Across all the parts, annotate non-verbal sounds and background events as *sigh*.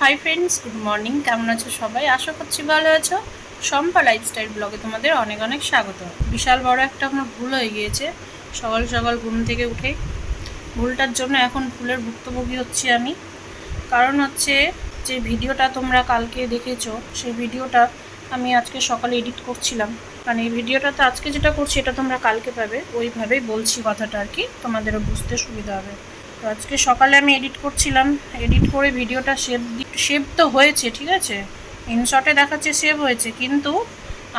Hi friends good morning কেমন আছো সবাই? আশা করছি ভালো আছো। সম্পা লাইফস্টাইল ব্লগে তোমাদের অনেক অনেক স্বাগত। বিশাল বড় একটা আমার ভুল হয়ে গিয়েছে। সকাল সকাল ঘুম থেকে উঠে ভুলটার জন্য এখন ভুলের ভুক্তভোগী হচ্ছি আমি। কারণ হচ্ছে যে ভিডিওটা তোমরা কালকে দেখেছ, সেই ভিডিওটা আমি আজকে সকালে এডিট করছিলাম। মানে এই ভিডিওটাতে আজকে যেটা করছি, এটা তোমরা কালকে পাবে। ওইভাবেই বলছি কথাটা আর কি। তোমাদেরও বুঝতে সুবিধা হবে। তো আজকে সকালে আমি এডিট করছিলাম। এডিট করে ভিডিওটা সেভ সেভ তো হয়েছে, ঠিক আছে? ইনশটে দেখাচ্ছে সেভ হয়েছে, কিন্তু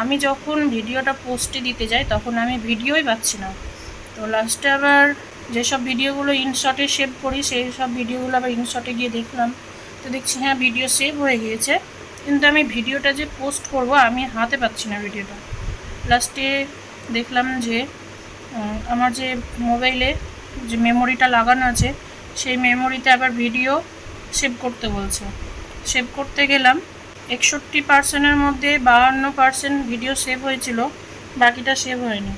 আমি যখন ভিডিওটা পোস্টে দিতে যাই, তখন আমি ভিডিওই পাচ্ছি না। তো লাস্টে আবার যেসব ভিডিওগুলো ইনশটে সেভ করি, সেই সব ভিডিওগুলো আবার ইনশটে গিয়ে দেখলাম। তো দেখছি হ্যাঁ ভিডিও সেভ হয়ে গিয়েছে। কিন্তু আমি ভিডিওটা যে পোস্ট করব, আমি হাতে পাচ্ছি না ভিডিওটা। লাস্টে দেখলাম যে আমার যে মোবাইলে যে মেমোরিটা লাগানো আছে, সেই মেমোরিতে আবার ভিডিও সেভ করতে বলছে। সেভ করতে গেলাম, একষট্টি পার্সেন্টের মধ্যে বাহান্ন পার্সেন্ট ভিডিও সেভ হয়েছিল, বাকিটা সেভ হয়নি।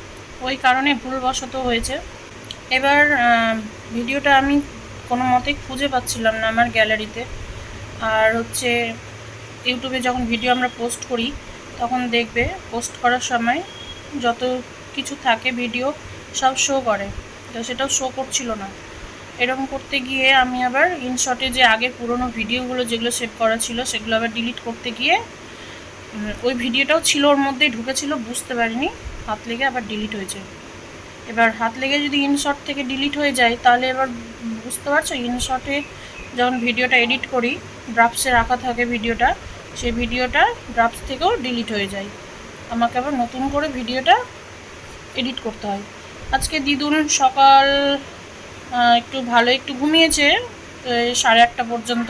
ওই কারণে ভুলবশত হয়েছে। এবার ভিডিওটা আমি কোনো মতেই খুঁজে পাচ্ছিলাম না আমার গ্যালারিতে আর হচ্ছে ইউটিউবে যখন ভিডিও আমরা পোস্ট করি, তখন দেখবে পোস্ট করার সময় যত কিছু থাকে ভিডিও সব শো করে। তো সেটাও শো করছিল না। এরকম করতে গিয়ে আমি আবার ইনশটে যে আগে পুরনো ভিডিওগুলো যেগুলো সেভ করা ছিল, সেগুলো আবার ডিলিট করতে গিয়ে ওই ভিডিওটাও ছিল ওর মধ্যেই ঢুকেছিল, বুঝতে পারিনি। হাত লেগে আবার ডিলিট হয়েছে। এবার হাত লেগে যদি ইনশট থেকে ডিলিট হয়ে যায়, তাহলে এবার বুঝতে পারছ ইনশটে যখন ভিডিওটা এডিট করি ড্রাফটসে রাখা থাকে ভিডিওটা সেই ভিডিওটা ড্রাফটস থেকেও ডিলিট হয়ে যায়। আমাকে আবার নতুন করে ভিডিওটা এডিট করতে হয়। আজকে দিদুন সকাল একটু ভালো, একটু ঘুমিয়েছে সাড়ে আটটা পর্যন্ত।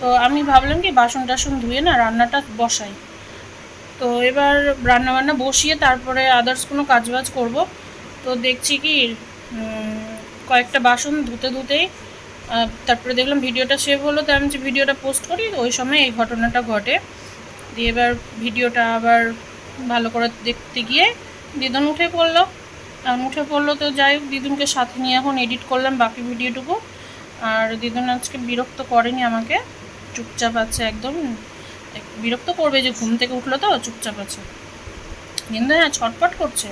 তো আমি ভাবলাম কি বাসন টাসন ধুয়ে না রান্নাটা বসাই। তো এবার রান্না বান্না বসিয়ে তারপরে আদার্স কোনো কাজবাজ করব। তো দেখছি কি কয়েকটা বাসন ধুতে ধুতেই তারপরে দেখলাম ভিডিওটা সেভ হলো, তো আমি যে ভিডিওটা পোস্ট করি ওই সময় এই ঘটনাটা ঘটে। দিয়ে এবার ভিডিওটা আবার ভালো করে দেখতে গিয়ে দিদুন উঠে পড়ল। এখন উঠে পড়ল তো যাই হোক, দিদুনকে সাথে নিয়ে এখন এডিট করলাম বাকি ভিডিওটুকু। আর দিদুন আজকে বিরক্ত করেনি আমাকে, চুপচাপ আছে একদম। বিরক্ত করবে যে ঘুম থেকে উঠল তো, চুপচাপ আছে। কিন্তু হ্যাঁ ছটপট করছে।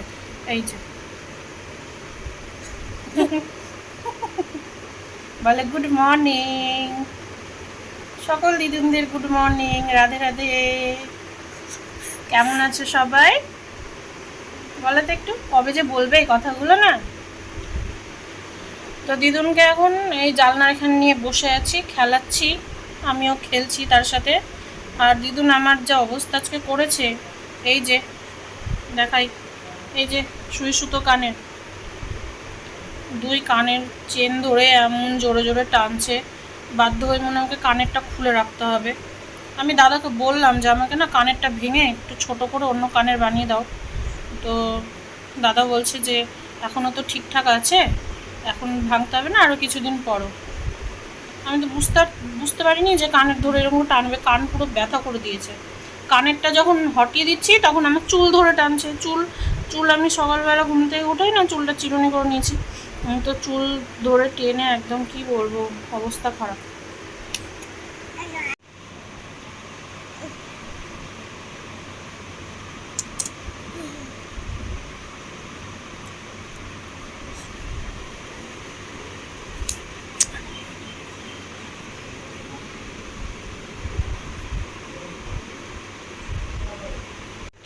এই যে। বলে, গুড মর্নিং। সকল দিদুনদের গুড মর্নিং, রাধে রাধে। কেমন আছো সবাই? বলো তো একটু? কবে যে বলবে এই কথাগুলো না? তো দিদুনকে এখন এই জালনার এখানে নিয়ে বসে আছি, খেলাচ্ছি, আমিও খেলছি তার সাথে। আর দিদুন আমার যা অবস্থা আজকে করেছে, এই যে, দেখাই, এই যে সুই সুতো কানের। দুই কানের চেন ধরে এমন জোরে জোরে টানছে, বাধ্য হয়ে মনে আমাকে কানেরটা খুলে রাখতে হবে। আমি দাদাকে বললাম যে আমাকে না কানেরটা ভেঙে একটু ছোট করে অন্য কানের বানিয়ে দাও। তো দাদা বলছে যে এখনও তো ঠিকঠাক আছে, এখন ভাঙতে হবে না আরও কিছুদিন পরও। আমি তো বুঝতে বুঝতে পারিনি যে কানের ধরে এরকম টানবে, কান পুরো ব্যথা করে দিয়েছে। কানেরটা যখন হটিয়ে দিচ্ছি, তখন আমার চুল ধরে টানছে। চুল চুল আমি সকালবেলা ঘুম থেকে উঠেই না চুলটা চিরুনি করে নিয়েছি। আমি তো চুল ধরে টেনে একদম কি বলব, অবস্থা খারাপ।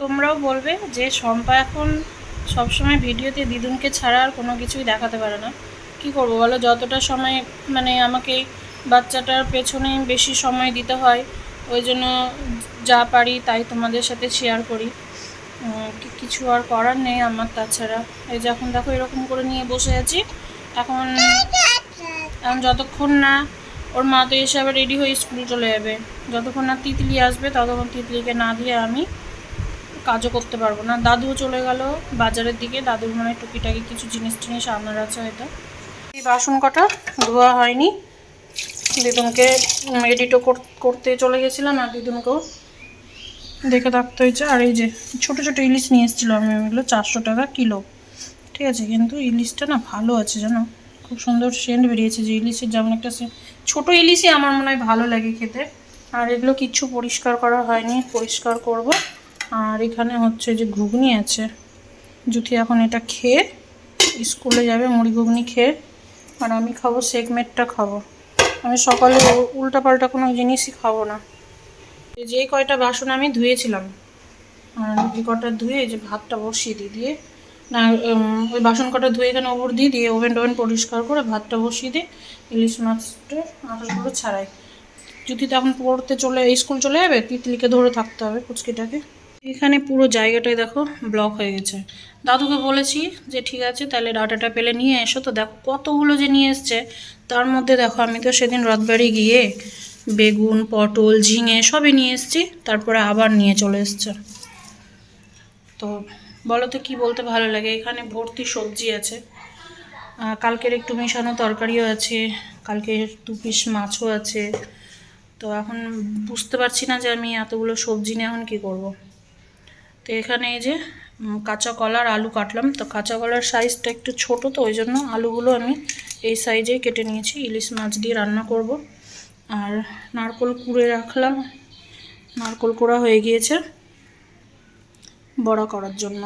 তোমরাও বলবে যে শম্পা এখন সবসময় ভিডিওতে দিদুনকে ছাড়া আর কোনো কিছুই দেখাতে পারে না। কি করব বলো? যতটা সময় মানে আমাকে বাচ্চাটার পেছনে বেশি সময় দিতে হয়, ওই জন্য যা পারি তাই তোমাদের সাথে শেয়ার করি। কিছু আর করার নেই আমার তাছাড়া। এই যে এখন দেখো এরকম করে নিয়ে বসে আছি। এখন এখন যতক্ষণ না ওর মা তো এসে আবার রেডি হয়ে স্কুল চলে যাবে। যতক্ষণ না তিতলি আসবে, ততক্ষণ তিতলিকে না দিয়ে আমি কাজও করতে পারব না। দাদুও চলে গেল বাজারের দিকে। দাদুর মানে টুকিটাকি কিছু জিনিস টিনিস আনার আছে হয়তো। এই বাসন কটা ধোয়া হয়নি। দিদুনকে এডিটও করতে চলে গেছিলাম আর দিদুনকেও দেখে থাকতে হয়েছে। আর এই যে ছোট ছোট ইলিশ নিয়ে এসেছিল আমি ওইগুলো চারশো টাকা কিলো। ঠিক আছে, কিন্তু ইলিশটা না ভালো আছে জানো? খুব সুন্দর সেন্ট বেরিয়েছে যে ইলিশের যেমন একটা ছোট ইলিশই আমার মনে হয় ভালো লাগে খেতে। আর এগুলো কিচ্ছু পরিষ্কার করা হয়নি। পরিষ্কার করব। আর এখানে হচ্ছে যে ঘুগনি আছে। জুথি এখন এটা খেয়ে স্কুলে যাবে, মুড়ি ঘুগনি খেয়ে। আর আমি খাব সেগমেটটা খাব। আমি সকালে উল্টাপাল্টা কোনো জিনিসই খাব না। যে কয়টা বাসন আমি ধুয়েছিলাম, আর এই কটা ধুয়ে যে ভাতটা বসিয়ে দিই দিয়ে, না ওই বাসন কটা ধুয়ে এখানে ওপর দিয়ে দিয়ে ওভেন টোভেন পরিষ্কার করে ভাতটা বসিয়ে দিই, ইলিশ মাছটা আঁশগুলো ছাড়াই। যদি তখন পড়তে চলে, স্কুল চলে যাবে, তিতলিকে ধরে থাকতে হবে পুচকিটাকে। এখানে পুরো জায়গাটাই দেখো ব্লক হয়ে গেছে। দাদুকে বলেছি যে, ঠিক আছে, তাহলে ডাটাটা পেলে নিয়ে এসো। তো দেখো কতগুলো যে নিয়ে এসছে, তার মধ্যে দেখো আমি তো সেদিন রথবাড়ি গিয়ে বেগুন, পটল, ঝিঙে সবই নিয়ে এসেছি, তারপরে আবার নিয়ে চলে এসছে। তো বলো তো কী বলতে ভালো লাগে? এখানে ভর্তি সবজি আছে। কালকের একটু মেশানো তরকারিও আছে কালকে দু পিস মাছও আছে। তো এখন বুঝতে পারছি না যে আমি এতগুলো সবজি নিয়ে এখন কী করব। তো এখানে এই যে কাঁচা কলার আলু কাটলাম। তো কাঁচা কলার সাইজটা একটু ছোট, তো ওই জন্য আলুগুলো আমি এই সাইজেই কেটে নিয়েছি। ইলিশ মাছ দিয়ে রান্না করব। আর নারকোল কুড়ে রাখলাম। নারকোল কুড়া হয়ে গিয়েছে বড়া করার জন্য।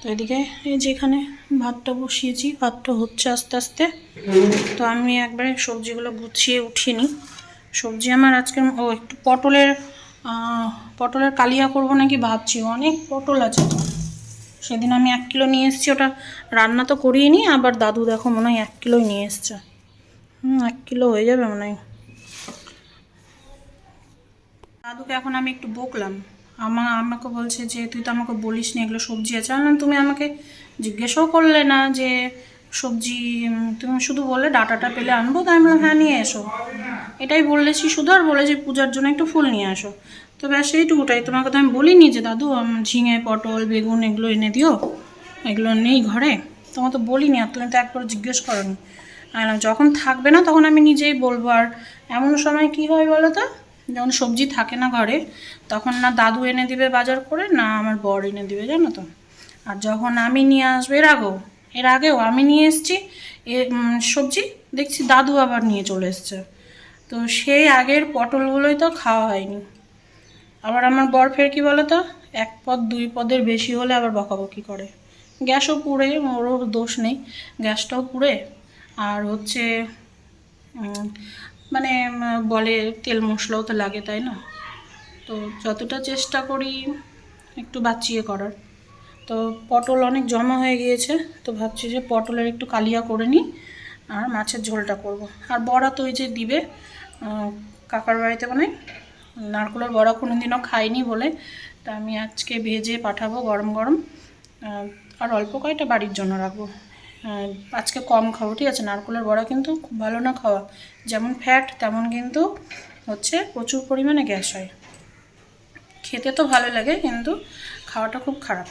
তো এদিকে এই যে এখানে ভাতটা বসিয়েছি, ভাতটা হচ্ছে আস্তে আস্তে। তো আমি একবারে সবজিগুলো গুছিয়ে উঠিয়ে নিই সবজি আমার আজকে, ও, একটু পটলের পটলের কালিয়া করব নাকি ভাবছি। অনেক পটল আছে সেদিন আমি এক কিলো নিয়ে এসেছি, ওটা রান্না তো করিয়ে নিই আবার দাদু দেখো মনে হয় এক কিলোই নিয়ে এসছে। হুম, এক কিলো হয়ে যাবে মনে হয়। দাদুকে এখন আমি একটু বকলাম। আমা, আমাকে বলছে যে, তুই তো আমাকে বলিস নি এগুলো সবজি আছে। আমি তুমি আমাকে জিজ্ঞেসও করলে না যে সবজি তুমি শুধু বললে ডাটাটা পেলে আনব, তাই আমি বললাম হ্যাঁ নিয়ে এসো। এটাই বললেছি শুধু, আর বলে যে পূজার জন্য একটু ফুল নিয়ে আসো। তো ব্যাস, এইটুকুটাই। তোমাকে তো আমি বলিনি যে, দাদু ঝিঙে, পটল, বেগুন, এগুলো এনে দিও। এগুলো নেই ঘরে? তোমাকে তো বলিনি, আর তুমি তো একবার জিজ্ঞেস করনি। আর যখন থাকবে না, তখন আমি নিজেই বলব। আর এমন সময় কি হয় বলো তো? যখন সবজি থাকে না ঘরে, তখন না দাদু এনে দিবে বাজার করে, না আমার বর এনে দিবে, জানো তো? আর যখন আমি নিয়ে আসব, এর আগেও। এর আগেও আমি নিয়ে এসেছি। সবজি দেখছি দাদু আবার নিয়ে চলে এসছে। তো সেই আগের পটলগুলোই তো খাওয়া হয়নি। আবার আমার বর ফের কি বলো তো এক পদ দুই পদের বেশি হলে আবার বকাবকি করে। গ্যাসও পুড়ে, ওরও দোষ নেই। গ্যাসটাও পুড়ে। আর হচ্ছে মানে বলে তেল মশলাও তো লাগে, তাই না? তো যতটা চেষ্টা করি একটু বাঁচিয়ে করার। তো পটল অনেক জমা হয়ে গিয়েছে, তো ভাবছি যে পটলের একটু কালিয়া করে নিই আর মাছের ঝোলটা করব। আর বড়া তো ওই যে দিবে কাকার বাড়িতে মানে নারকলের বড়া কোনো দিনও খাইনি বলে, তা আমি আজকে ভেজে পাঠাবো গরম গরম আর অল্প কয়টা বাড়ির জন্য রাখব। আজকে কম খাব, ঠিক আছে? নারকলের বড়া কিন্তু খুব ভালো না খাওয়া। যেমন ফ্যাট তেমন কিন্তু হচ্ছে প্রচুর পরিমাণে গ্যাস হয়। খেতে তো ভালো লাগে, কিন্তু খাওয়াটা খুব খারাপ।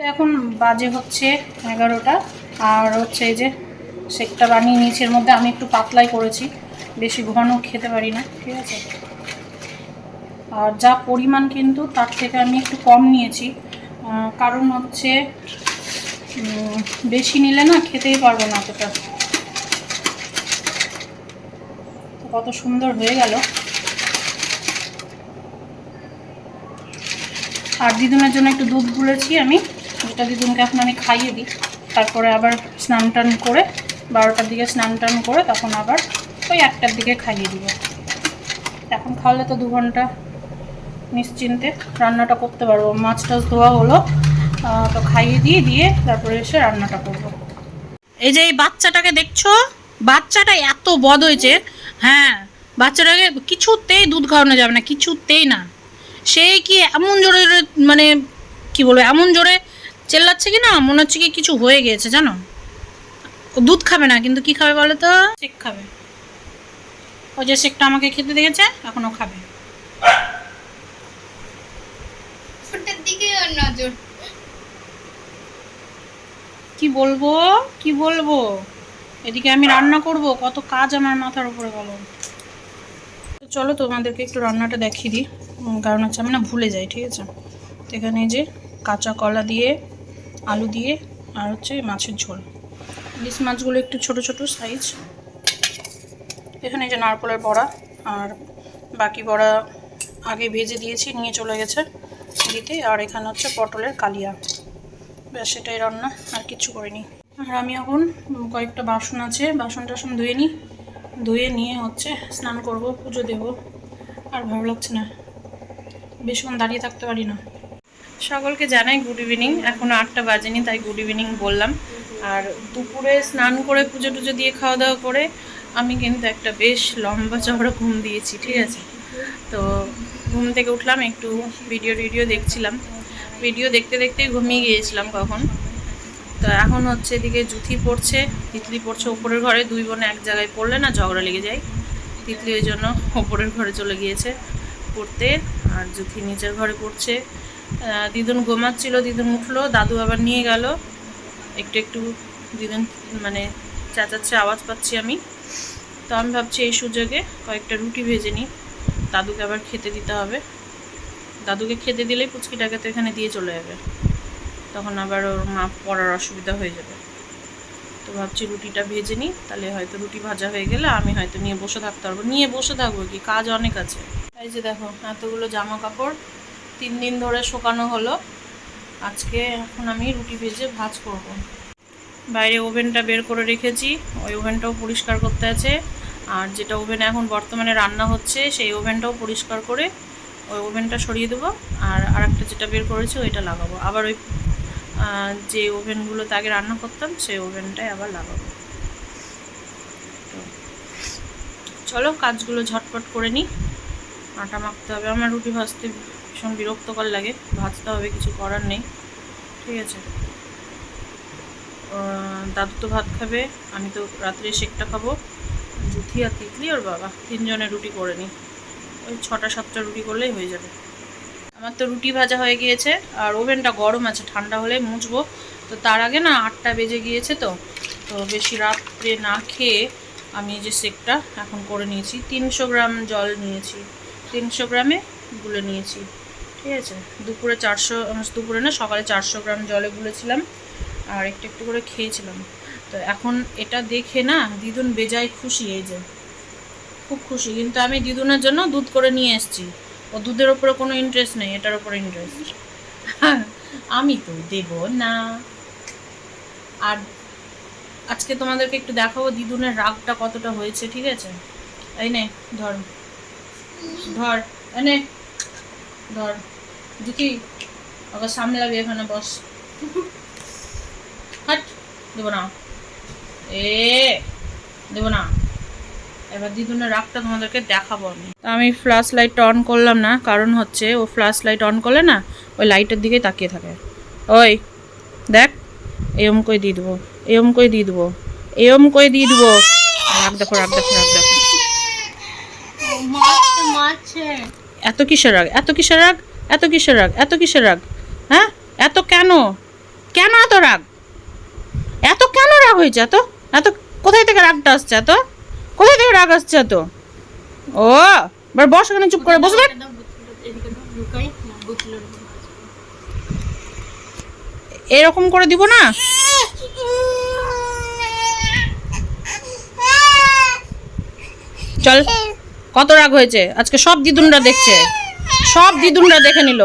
তো এখন বাজে হচ্ছে এগারোটা। আর হচ্ছে এই যে শেকটা বানিয়ে এর মধ্যে আমি একটু পাতলাই করেছি। বেশি ঘন খেতে পারি না, ঠিক আছে? আর যা পরিমাণ কিন্তু তার থেকে আমি একটু কম নিয়েছি। কারণ হচ্ছে বেশি নিলে না খেতেই পারব না অতটা। কত সুন্দর হয়ে গেল। আর দিদুনের জন্য একটু দুধ গুলেছি আমি। যেটা দিদুনকে এখন আমি খাইয়ে দিই। তারপরে আবার স্নান টান করে বারোটার দিকে স্নান টান করে তখন আবার ওই একটার দিকে খাইয়ে দিব। এখন খাওয়ালে তো দু ঘণ্টা নিশ্চিন্তে রান্নাটা করতে পারব। মাছ টাছ ধোয়া হলো তো খাইয়ে দিয়ে দিয়ে তারপরে এসে রান্নাটা করব। এই যে এই বাচ্চাটাকে দেখছ? বাচ্চাটা এত বদ হয়েছে। হ্যাঁ বাচ্চাটাকে কিছুতেই দুধ খাওয়ানো যাবে না, কিছুতেই না। সেই কি এমন জোরে মানে কি বলব, এমন জোরে চেল্লাচ্ছে কি না? মনে হচ্ছে কি কিছু হয়ে গিয়েছে জানো? ও দুধ খাবে না কিন্তু কি খাবে বলো তো? শেক খাবে। ও যে শেকটা আমাকে খেতে দেখেছে এখন ও খাবে। দিকে নজর। কি বলব? কি বলব? এদিকে আমি রান্না করব কত কাজ আমার মাথার উপরে বলো। চলো তোমাদেরকে একটু রান্নাটা দেখিয়ে দিই। কারণ হচ্ছে আমি না ভুলে যাই ঠিক আছে? এখানে যে কাঁচা কলা দিয়ে আলু দিয়ে আর হচ্ছে মাছের ঝোল। ইলিশ মাছগুলো একটু ছোট ছোট সাইজ এখানে যে নারকলের বড়া আর বাকি বড়া আগে ভেজে দিয়েছি, নিয়ে চলে গেছে দিতে। আর এখানে হচ্ছে পটলের কালিয়া। ব্যাস, সেটাই রান্না, আর কিছু করিনি। আর আমি এখন কয়েকটা বাসন আছে, বাসন টাসন ধুয়ে নিই ধুয়ে নিয়ে হচ্ছে স্নান করব, পুজো দেব। আর ভালো লাগছে না। বেশিক্ষণ দাঁড়িয়ে থাকতে পারি না। সকলকে জানাই গুড ইভিনিং এখনও আটটা বাজেনি, তাই গুড ইভিনিং বললাম। আর দুপুরে স্নান করে পুজো টুজো দিয়ে খাওয়া দাওয়া করে আমি কিন্তু একটা বেশ লম্বা চওড়া ঘুম দিয়েছি, ঠিক আছে? তো ঘুম থেকে উঠলাম, একটু ভিডিও টিডিও দেখছিলাম। ভিডিও দেখতে দেখতে ঘুমিয়ে গিয়েছিলাম কখন? তো এখন হচ্ছে এদিকে জুথি পড়ছে, তিতলি পড়ছে ওপরের ঘরে, দুই বোনে এক জায়গায় পড়লে না ঝগড়া লেগে যায়। তিতলি ওই জন্য ওপরের ঘরে চলে গিয়েছে পড়তে, আর জুথি নিচের ঘরে পড়ছে। দিদুন ঘুমাচ্ছিল, দিদুন উঠল, দাদু আবার নিয়ে গেল। একটু একটু দিদুন মানে চেঁচাচ্ছে, আওয়াজ পাচ্ছি আমি। তো আমি ভাবছি এই সুযোগে কয়েকটা রুটি ভেজে নিই। দাদুকে আবার খেতে দিতে হবে। দাদুকে খেতে দিলেই পুচকিটাকে তো এখানে দিয়ে চলে যাবে। তখন আবার ওর মা পড়ার অসুবিধা হয়ে যাবে। তো ভাবছি রুটিটা ভেজে নিই, তাহলে হয়তো রুটি ভাজা হয়ে গেলে আমি হয়তো নিয়ে বসে থাকতে পারব। নিয়ে বসে থাকব কি? কাজ অনেক আছে। এই যে দেখো, এতগুলো জামা কাপড় তিন দিন ধরে শুকানো হলো। আজকে এখন আমি রুটি ভেজে ভাজ করব। বাইরে ওভেনটা বের করে রেখেছি। ওই ওভেনটাও পরিষ্কার করতে আছে। আর যেটা ওভেনে এখন বর্তমানে রান্না হচ্ছে, সেই ওভেনটাও পরিষ্কার করে ওই ওভেনটা সরিয়ে দেবো। আর আরেকটা যেটা বের করেছি, ওইটা লাগাবো। আবার ওই যে ওভেনগুলোতে আগে রান্না করতাম, সেই ওভেনটাই আবার লাগাবো। চলো, কাজগুলো ঝটপট করে নিই। আটা মাখতে হবে। আমার রুটি ভাজতে ভীষণ বিরক্তকর লাগে, ভাজতে হবে, কিছু করার নেই। ঠিক আছে। দাদু তো ভাত খাবে, আমি তো রাত্রে শেকটা খাব। জুথি আর তিতলি ওর বাবা তিনজনের রুটি করে নিই। ওই ছটা, সাতটা রুটি করলেই হয়ে যাবে। আমার তো রুটি ভাজা হয়ে গিয়েছে, আর ওভেনটা গরম আছে, ঠান্ডা হলে মুছবো। তো তার আগে না আটটা বেজে গিয়েছে তো তো বেশি রাত্রে না খেয়ে আমি যে সেকটা এখন করে নিয়েছি। তিনশো গ্রাম জল নিয়েছি, তিনশো গ্রামে গুলে নিয়েছি। ঠিক আছে? দুপুরে চারশো দুপুরে না সকালে চারশো গ্রাম জলে গুলেছিলাম আর একটু একটু করে খেয়েছিলাম। তো এখন এটা দেখে না দিদুন বেজায় খুশি এই যে। খুব খুশি। কিন্তু আমি দিদুনের জন্য দুধ করে নিয়ে এসেছি। ও দুধের ওপরে কোনো ইন্টারেস্ট নেই, এটার ওপরে ইন্টারেস্ট আমি তো দেব না। আর আজকে তোমাদেরকে একটু দেখাবো দিদুনের রাগটা কতটা হয়েছে, ঠিক আছে? এই নে, ধর। ধর এনে ধর দুটি আবার সামলাবি এখানে, বস। হাট, দেবো না। এ, দেবো না। এবার দিদুনের রাগটা তোমাদেরকে দেখাবো আমি। তা আমি ফ্ল্যাশ লাইটটা অন করলাম না, কারণ হচ্ছে ও ফ্ল্যাশ লাইট অন করলে না, ওই লাইটের দিকে তাকিয়ে থাকে। ওই, দেখ, এরম করে দিয়ে দেবো, এরম করে দিয়ে দেবো, এরম করে দিয়ে দেবো। রাগ দেখো রাগ দেখো রাগ দেখো। মাছ মাছে এত কিসের রাগ? এত কিসের রাগ? এত কিসের রাগ? এত কিসের রাগ? হ্যাঁ? এত কেন? কেন এত রাগ? এত কেন রাগ হয়েছে এত? এত কোথায় থেকে রাগটা আসছে এত? কোথায় থেকে রাগ আসছে এত? ও, এবার বস ওখানে চুপ করে বসবে এরকম করে দিব না? চল। কত রাগ হয়েছে? আজকে সব দিদুনরা দেখছে। সব দিদুনরা দেখে নিল।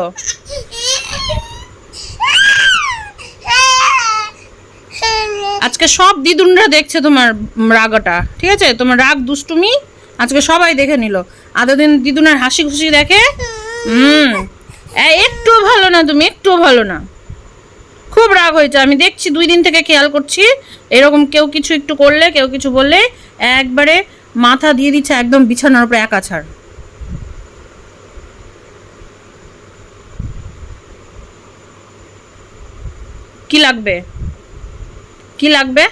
আজকে সব দিদুনরা দেখছে তোমার রাগটা। ঠিক আছে? তোমার রাগ, দুষ্টুমি আজকে সবাই দেখে নিল। আদদিন দিদুনের হাসি খুশি দেখে? হুম। একটু ভালো না তুমি, একটু ভালো না। খুব রাগ হয়েছে। আমি দেখছি দুই দিন থেকে খেয়াল করছি। এরকম কেউ কিছু একটু করলে, কেউ কিছু বললে, একবারে মাথা দিয়ে দিচ্ছে একদম বিছানার উপরে একা ছাড় কি লাগবে? কি লাগবে?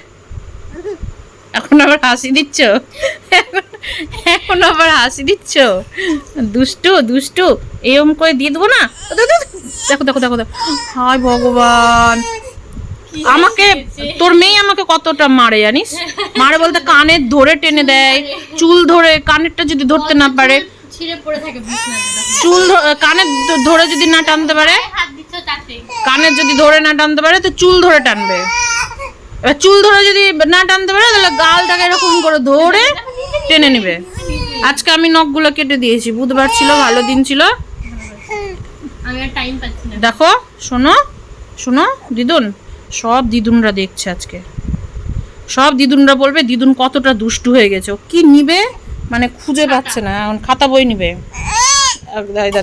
এখন আবার হাসি দিচ্ছ? এখন আবার হাসি দিচ্ছ? দুষ্টু দুষ্টু, এরম করে দিয়ে দেবো না? দেখো দেখো দেখো দেখো। হায় ভগবান। আমাকে তোর মেয়ে আমাকে কতটা মারে জানিস? মারে বলতে কানের ধরে টেনে দেয় চুল ধরে কানেরটা যদি ধরতে না পারে। চুল কানের ধরে যদি না টানতে পারে কানের যদি ধরে না টানতে পারে তো চুল ধরে টানবে। এবার চুল ধরে যদি না টানতে পারে তাহলে গালটাকে এরকম করে ধরে টেনে নিবে। আজকে আমি নখগুলো কেটে দিয়েছি বুধবার ছিল ভালো দিন ছিল। দেখো শোনো শোনো দিদুন। সব দিদুনরা দেখছে আজকে। সব দিদুনরা বলবে দিদুন কতটা দুষ্টু হয়ে গেছে। ও কি নিবে? মানে খুঁজে পাচ্ছে না এখন খাতা বই নিবে।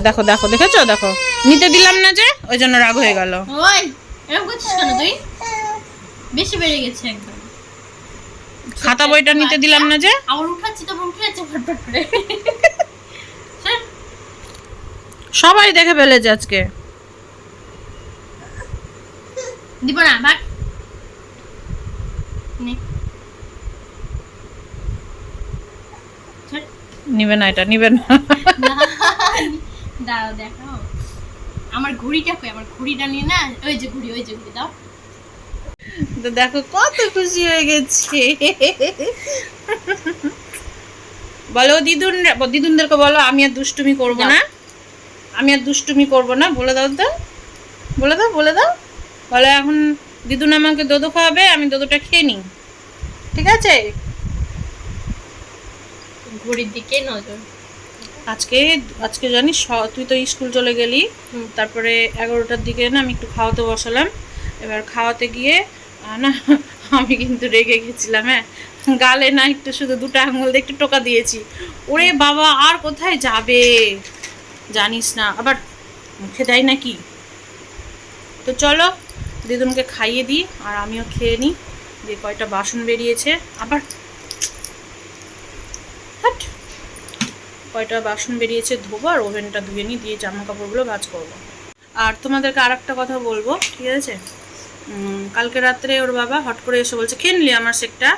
দেখো দেখো দেখেছ? দেখো। নিতে দিলাম না যে ওই জন্য রাগ হয়ে গেল। বেশি বেড়ে গেছে একদম। খাতা বইটা নিতে দিলাম না যে? আবার উঠাচ্ছি তখন উঠে যাচ্ছে ফটফট করে। *laughs* সবাই দেখে ফেলেছে আজকে। দিব না। ছাড়। নিবে না এটা নিবে না দাঁড়াও দেখাও। আমার ঘড়িটা কই আমার ঘড়িটা নিয়ে না ওই যে ঘড়ি ওই যে ঘড়ি দাও। তো দেখো কত খুশি হয়ে গেছে। বলো দিদুন দিদুনদেরকে বলো আমি আর দুষ্টুমি করব না। আমি আর দুষ্টুমি করব না বলে দাও তো। বলে দাও বলে দাও। বলো এখন দিদুন আমাকে দোদো খাওয়াবে আমি দোদোটা খেয়ে নিই। ঠিক আছে? ঘড়ির দিকে নজর। আজকে আজকে জানিস তুই তো স্কুল চলে গেলি। তারপরে এগারোটার দিকে না আমি একটু খাওয়াতে বসালাম। এবার খাওয়াতে গিয়ে না আমি কিন্তু রেগে গেছিলাম হ্যাঁ। গালে না একটু শুধু দুটো আঙুল দিয়ে একটু টোকা দিয়েছি। ওরে বাবা আর কোথায় যাবে? জানিস না। আবার মুখে দেয় নাকি? তো চলো দিদুনকে খাইয়ে দিই আর আমিও খেয়ে নিই। যে কয়টা বাসন বেরিয়েছে। আবার কয়টা বাসন বেরিয়েছে ধোবো আর ওভেনটা ধুয়ে নিই, দিয়ে জামা কাপড়গুলো ভাজ করব। আর তোমাদেরকে আর একটা কথা বলব, ঠিক আছে? কালকে রাত্রে ওর বাবা হট করে এসে বলছে, খেয়ে নিলি আমার সেকটা?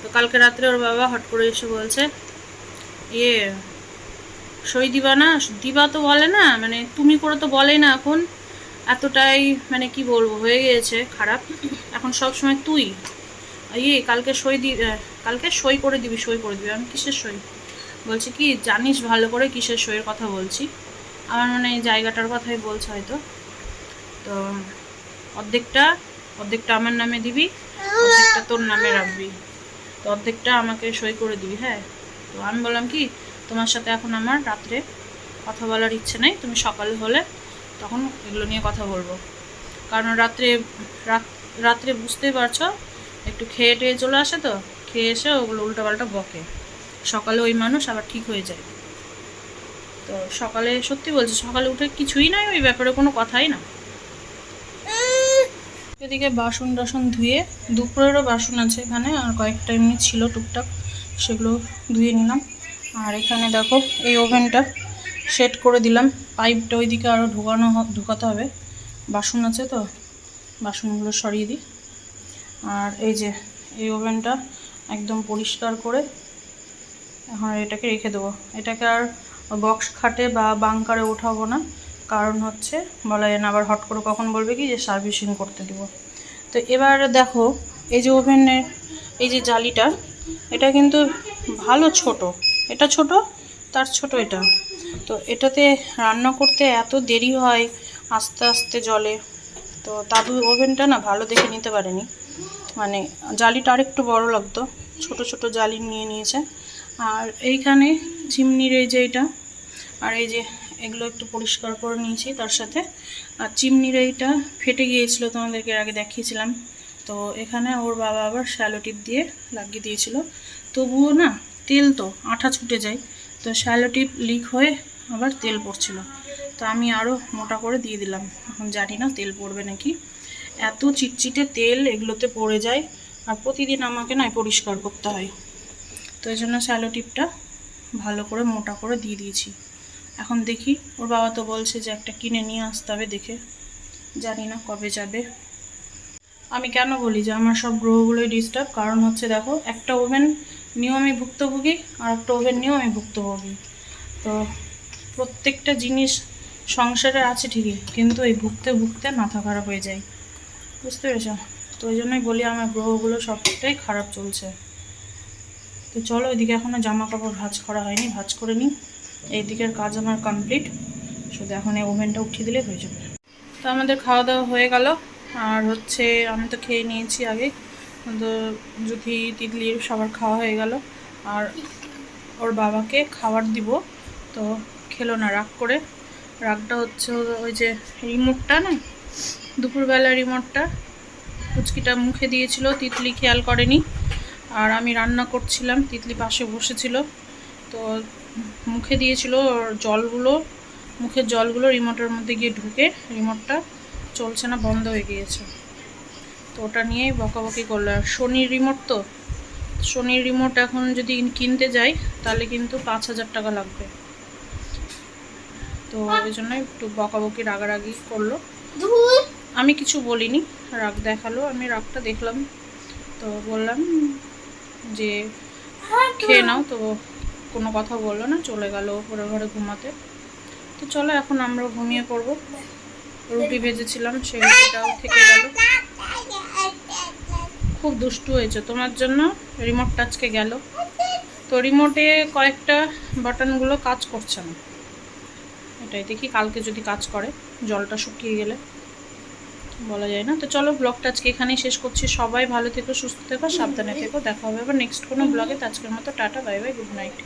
তো কালকে রাত্রে ওর বাবা হট করে এসে বলছে ইয়ে সই দিবা না? দিবা তো বলে না মানে তুমি করে তো বলে না এখন। এতটাই মানে কি বলব, হয়ে গিয়েছে, খারাপ। এখন সব সময় তুই। ইয়ে কালকে সই দি কালকে সই করে দিবি, সই করে দিবি। আমি কিসের সই? বলছি কি, জানিস ভালো করে কিসের সইয়ের কথা বলছি? আমার মনে এই জায়গাটার কথাই বলছে হয়তো। তো, অর্ধেকটা অর্ধেকটা আমার নামে দিবি, অর্ধেকটা তোর নামে রাখবি। তো অর্ধেকটা আমাকে সই করে দিবি হ্যাঁ? তো আমি বললাম কি, তোমার সাথে এখন আমার রাত্রে কথা বলার ইচ্ছে নেই। তুমি সকালে হলে তখন এগুলো নিয়ে কথা বলব। কারণ রাত্রে, রাত- রাত্রে বুঝতেই পারছ, একটু খেয়ে টেয়ে চলে আসে তো, খেয়ে এসে ওগুলো উল্টোপাল্টা বকে। সকালে ওই মানুষ আবার ঠিক হয়ে যায়। তো সকালে, সত্যি বলছি, সকালে উঠে কিছুই নাই ওই ব্যাপারে, কোনো কথাই না। এদিকে বাসন টাসন ধুয়ে, দুপুরেরও বাসন আছে এখানে, আর কয়েকটা এমনি ছিল টুকটাক, সেগুলো ধুয়ে নিলাম। আর এখানে দেখো, এই ওভেনটা। সেট করে দিলাম। পাইপটা ওইদিকে আরও ঢোকানো ঢোকাতে হবে। বাসন আছে তো, বাসনগুলো সরিয়ে দিই। আর এই যে, এই ওভেনটা একদম পরিষ্কার করে এখন এটাকে রেখে দেবো। এটাকে আর বক্স খাটে বা বাংকারে ওঠাবো না। কারণ হচ্ছে, বলা যায় না, আবার হট করে কখন বলবে কি যে সার্ভিসিং করতে দেবো। তো এবার দেখো, এই যে ওভেনের এই যে জালিটা, এটা কিন্তু ভালো ছোট। এটা ছোট, তার ছোট এটা। তো এটাতে রান্না করতে এত দেরি হয় আস্তে আস্তে জলে। তো দাদু ওভেনটা না ভালো দেখে নিতে পারেনি। মানে জালিটা আরেকটু বড় লাগতো, ছোট ছোট জালি নিয়ে নিয়েছে। আর এইখানে চিমনির এই যে এটা আর এই যে এগুলো একটু পরিষ্কার করে নিয়েছি তার সাথে। আর চিমনির এইটা ফেটে গিয়েছিল তোমাদেরকে আগে দেখিয়েছিলাম। তো এখানে ওর বাবা আবার শ্যালো টিপ দিয়ে লাগিয়ে দিয়েছিল। তবুও না তেল তো আঠা ছুটে যায়। তো শ্যালো টিপ লিক হয়ে আবার তেল পড়ছিল। তো আমি আরও মোটা করে দিয়ে দিলাম। এখন জানি না তেল পড়বে নাকি। এত চিটচিটে তেল এগুলোতে পড়ে যায় আর প্রতিদিন আমাকে নয় পরিষ্কার করতে হয়। তো এই জন্য স্যালো টিপটা ভালো করে মোটা করে দিয়ে দিয়েছি। এখন দেখি, ওর বাবা তো বলছে যে একটা কিনে নিয়ে আসতে হবে দেখে। জানি না কবে যাবে। আমি কেন বলি যে আমার সব গ্রহগুলোই ডিস্টার্ব কারণ হচ্ছে দেখো, একটা ওভেন নিয়েও আমি ভুক্তভোগী আর একটা ওভেন নিয়েও আমি ভুক্তভোগী। তো প্রত্যেকটা জিনিস সংসারে আছে ঠিকই, কিন্তু এই ভুগতে ভুগতে মাথা খারাপ হয়ে যায়। বুঝতে পেরেছ? তো ওই জন্যই বলি আমার গ্রহগুলো সবটাই খারাপ চলছে। তো চলো ওইদিকে এখনও জামা কাপড় ভাঁজ করা হয়নি, ভাঁজ করে নিই। এই দিকের কাজ আমার কমপ্লিট। শুধু এখন এই ওভেনটা উঠিয়ে দিলে হয়ে যাবে। তো আমাদের খাওয়া দাওয়া হয়ে গেল। আর হচ্ছে আমি তো খেয়ে নিয়েছি আগে। তো যদি তিতলির সবার খাওয়া হয়ে গেল, আর ওর বাবাকে খাবার দিব। তো খেলো না রাগ করে। রাগটা হচ্ছে ওই যে রিমোটটা না, দুপুরবেলা রিমোটটা, পুচকিটা মুখে দিয়েছিল, তিতলি খেয়াল করেনি। আর আমি রান্না করছিলাম, তিতলি পাশে বসেছিল। তো মুখে দিয়েছিল ওর জলগুলো, মুখের জলগুলো রিমোটের মধ্যে গিয়ে ঢুকে, রিমোটটা চলছে না, বন্ধ হয়ে গিয়েছে। তো ওটা নিয়েই বকাবকি করল। আর শনির রিমোট তো শনির রিমোট এখন যদি কিনতে যাই তাহলে কিন্তু পাঁচ হাজার টাকা লাগবে। তো ওই জন্য একটু বকাবকি রাগারাগি করল। আমি কিছু বলিনি রাগ দেখাল আমি রাগটা দেখলাম। তো বললাম যে খেয়ে নাও তো কোনো কথা বলল না চলে গেল ওপরে ঘরে ঘুমাতে। তো চলো এখন আমরা ঘুমিয়ে পড়ব। রুটি ভেজেছিলাম, সেই রুটিটাও থেকে গেল। খুব দুষ্টু হয়েছে। তোমার জন্য রিমোট টাচকে গেল। তো রিমোটে কয়েকটা বাটনগুলো কাজ করছে না। এটাই দেখি, কালকে যদি কাজ করে, জলটা শুকিয়ে গেলে। বলা যায় না। তো চলো ব্লগটা আজকে এখানেই শেষ করছি। সবাই ভালো থেকো, সুস্থ থেকো, সাবধানে থেকো। দেখা হবে আবার নেক্সট কোনো ব্লগে আজকের মতো tata bye bye good night